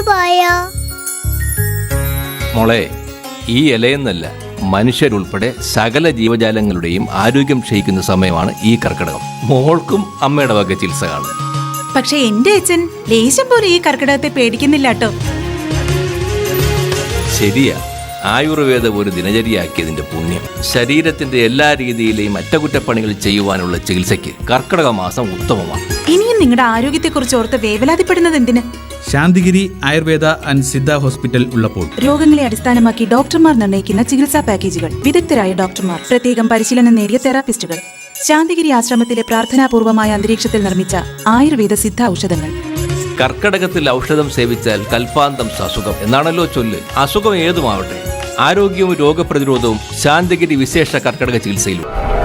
പോയോ? മോളെ ഈ ഇലയെന്നല്ല മനുഷ്യരുൾപ്പെടെ സകല ജീവജാലങ്ങളുടെയും ആരോഗ്യം ക്ഷയിക്കുന്ന സമയമാണ് ഈ കർക്കിടകം. മോൾക്കും അമ്മയുടെ വക ചികിത്സ കാണും പക്ഷെ എന്റെ അച്ഛൻ ലേശം പോലും ഈ കർക്കിടകത്തെ പേടിക്കുന്നില്ല കേട്ടോ ശരിയാ. ആയുർവേദം ഒരു ദിനചര്യയാക്കിയതിന്റെ പുണ്യം. ശരീരത്തിന്റെ എല്ലാ രീതിയിലെയും അറ്റകുറ്റപ്പണികൾ ചെയ്യുവാനുള്ള ചികിത്സയ്ക്ക് കർക്കിടക മാസം ഉത്തമമാണ്. ഇനിയും നിങ്ങളുടെ ആരോഗ്യത്തെക്കുറിച്ച് ഓർത്ത് വേവലാതിപ്പെടുന്നത് എന്തിന്? ശാന്തിഗിരി ആയുർവേദ ആൻഡ് സിദ്ധ ഹോസ്പിറ്റൽ ഉള്ളപ്പോൾ രോഗങ്ങളെ അടിസ്ഥാനമാക്കി ഡോക്ടർമാർ നിർണയിക്കുന്ന ചികിത്സാ പാക്കേജുകൾ. വിദഗ്ധരായ ഡോക്ടർമാർ പ്രത്യേകം പരിശീലനം നേടിയ തെറാപ്പിസ്റ്റുകൾ. ശാന്തിഗിരി ആശ്രമത്തിലെ പ്രാർത്ഥനാപൂർവമായ അന്തരീക്ഷത്തിൽ നിർമ്മിച്ച ആയുർവേദ സിദ്ധ ഔഷധങ്ങൾ. കർക്കടകത്തിൽ ഔഷധം സേവിച്ചാൽ കൽപ്പാന്തം അസുഖം എന്നാണല്ലോ ചൊല്ല്. അസുഖം ഏതുമാവട്ടെ? ആരോഗ്യവും രോഗപ്രതിരോധവും ശാന്തിഗിരി വിശേഷ കർക്കടക ചികിത്സയിലും.